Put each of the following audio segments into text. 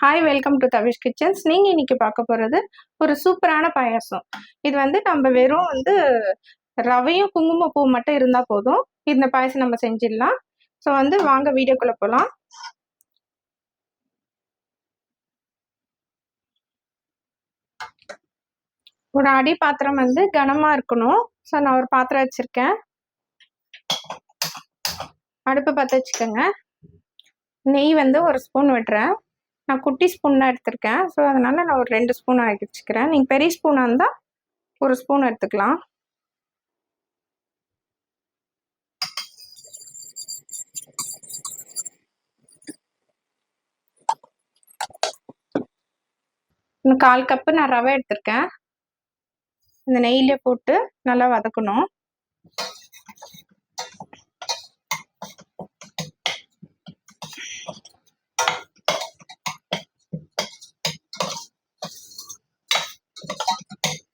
Hi welcome to Tavish kitchens நீங்கள் இன்னைக்கு பார்க்க போகிறது ஒரு சூப்பரான பாயாசம். இது வந்து நம்ம வெறும் வந்து ரவையும் குங்குமப்பூ மட்டும் இருந்தால் போதும். இந்த பாயாசம் நம்ம செஞ்சிடலாம். ஸோ வந்து வாங்க வீடியோக்குள்ளே போகலாம் ஒரு அடி பாத்திரம் வந்து கனமாக இருக்கணும். ஸோ நான் ஒரு பாத்திரம் வச்சுருக்கேன். அடுப்பு பற்ற வச்சுக்கோங்க. நெய் வந்து ஒரு ஸ்பூன் விட்டுறேன் நான் குட்டி ஸ்பூன் தான் எடுத்திருக்கேன். ஸோ அதனால் நான் ஒரு ரெண்டு ஸ்பூன் ஆக்கி வச்சுக்கிறேன். நீங்கள் பெரிய ஸ்பூனாக இருந்தால் ஒரு ஸ்பூன் எடுத்துக்கலாம். இன்னும் கால் கப்பு நான் ரவை எடுத்திருக்கேன். இந்த நெய்யிலே போட்டு நல்லா வதக்கணும்.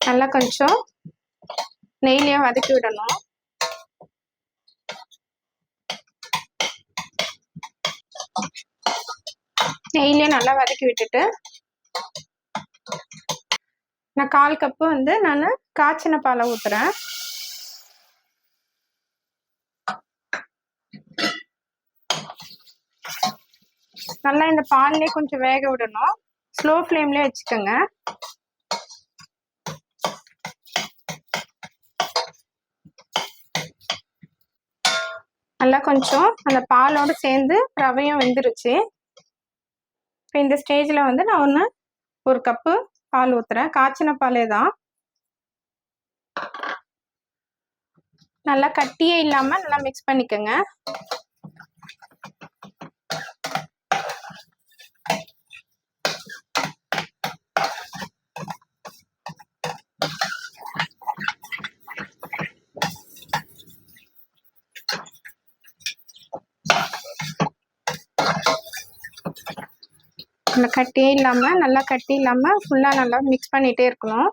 நல்லா கொஞ்சம் நெய்லையும் வதக்கி விடணும். நெய்லையும் நல்லா வதக்கி விட்டுட்டு நான் கால் கப்பு வந்து நான் காய்ச்சின பாலை ஊற்றுறேன் நல்லா இந்த பால்லே கொஞ்சம் வேக விடணும். ஸ்லோ ஃப்ளேம்லேயே வச்சுக்கோங்க. நல்லா கொஞ்சம் அந்த பாலோடு சேர்ந்து ரவையும் வெந்துருச்சு. இப்போ இந்த ஸ்டேஜில் வந்து நான் ஒன்று ஒரு கப்பு பால் ஊற்றுறேன் காய்ச்சின பாலே தான். நல்லா கட்டியே இல்லாமல் நல்லா மிக்ஸ் பண்ணிக்கோங்க. நல்லா கட்டியே இல்லாமல் நல்லா கட்டி இல்லாமல் ஃபுல்லாக நல்லா மிக்ஸ் பண்ணிகிட்டே இருக்கணும்.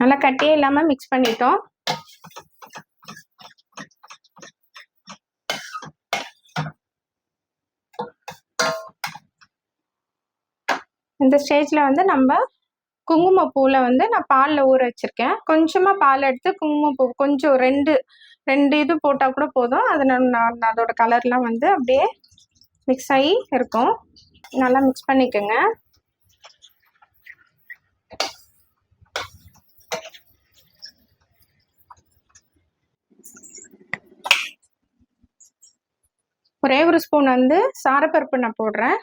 நல்லா கட்டியே இல்லாமல் மிக்ஸ் பண்ணிட்டோம். இந்த ஸ்டேஜில் வந்து நம்ம குங்குமப்பூவில் வந்து நான் பாலில் ஊற வச்சுருக்கேன். கொஞ்சமாக பால் எடுத்து குங்குமப்பூ கொஞ்சம் ரெண்டு ரெண்டு இது போட்டால் கூட போதும். அது நான் அதோட கலர்லாம் வந்து அப்படியே மிக்ஸ் ஆகி இருக்கும். நல்லா மிக்ஸ் பண்ணிக்கோங்க. ஒரே ஒரு ஸ்பூன் வந்து சாரப்பருப்பு நான் போடுறேன்.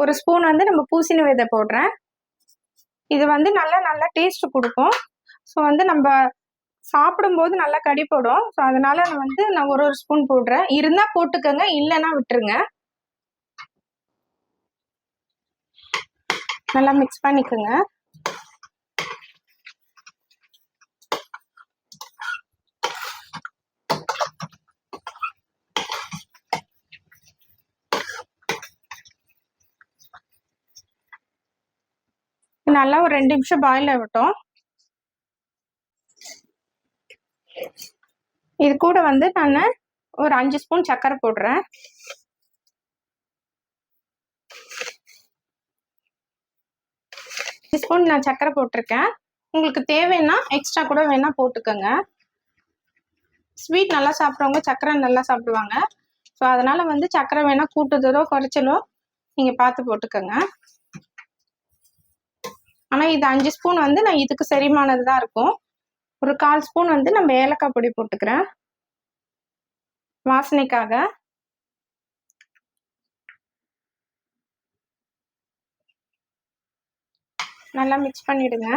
ஒரு ஸ்பூன் வந்து நம்ம பூசணி விதை போடுறேன். இது வந்து நல்லா நல்லா டேஸ்ட் கொடுக்கும். ஸோ வந்து நம்ம சாப்பிடும்போது நல்லா கடி போடும் ஸோ அதனால நான் வந்து நான் ஒரு ஒரு ஸ்பூன் போடுறேன். இருந்தால் போட்டுக்கோங்க இல்லைன்னா விட்டுருங்க. நல்லா மிக்ஸ் பண்ணிக்கோங்க. நல்லா ஒரு ரெண்டு நிமிஷம் பாயில் ஆகட்டும். இது கூட வந்து நான் ஒரு அஞ்சு ஸ்பூன் சர்க்கரை போடுறேன். அஞ்சு ஸ்பூன் நான் சர்க்கரை போட்டிருக்கேன். உங்களுக்கு தேவைன்னா எக்ஸ்ட்ரா கூட வேணால் போட்டுக்கோங்க. ஸ்வீட் நல்லா சாப்பிட்றவங்க சர்க்கரை நல்லா சாப்பிடுவாங்க. ஸோ அதனால் வந்து சர்க்கரை வேணால் கூட்டுதலோ குறைச்சலோ நீங்கள் பார்த்து போட்டுக்கோங்க. ஆனால் இது அஞ்சு ஸ்பூன் வந்து நான் இதுக்கு செரிமானது தான் இருக்கும். ஒரு கால் ஸ்பூன் வந்து நம்ம ஏலக்காய் பொடி போட்டுக்கிறேன். வாசனைக்காக. நல்லா மிக்ஸ் பண்ணிடுங்க.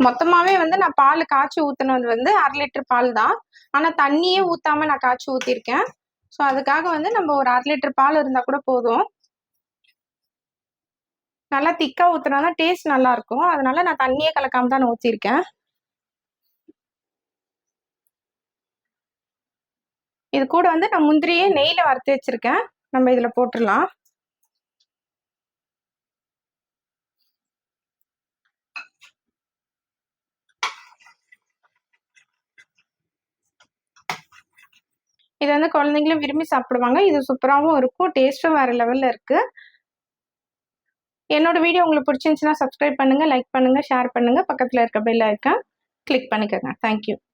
மொத்தமாகவே வந்து நான் பால் காய்ச்சி ஊற்றுனது வந்து அரை லிட்டர் பால் தான். ஆனால் தண்ணியே ஊற்றாம நான் காய்ச்சி ஊற்றிருக்கேன் ஸோ அதுக்காக வந்து நம்ம ஒரு அரை லிட்டர் பால் இருந்தால் கூட போதும். நல்லா திக்காக ஊற்றுனா தான் டேஸ்ட் நல்லாயிருக்கும். அதனால நான் தண்ணியே கலக்காம தான் ஊற்றிருக்கேன் இது கூட வந்து நான் முந்திரியே நெய்யில் வறுத்து வச்சிருக்கேன். நம்ம இதில் போட்டுடலாம். இது வந்து குழந்தைங்களும் விரும்பி சாப்பிடுவாங்க. இது சூப்பராகவும் இருக்கும். டேஸ்ட்டும் வேறு லெவலில் இருக்குது என்னோட வீடியோ உங்களுக்கு பிடிச்சிருந்துச்சுன்னா சப்ஸ்கிரைப் பண்ணுங்கள் லைக் பண்ணுங்கள் ஷேர் பண்ணுங்கள் பக்கத்தில் இருக்க பெல் ஐக்கான் கிளிக் பண்ணிக்கோங்க. Thank you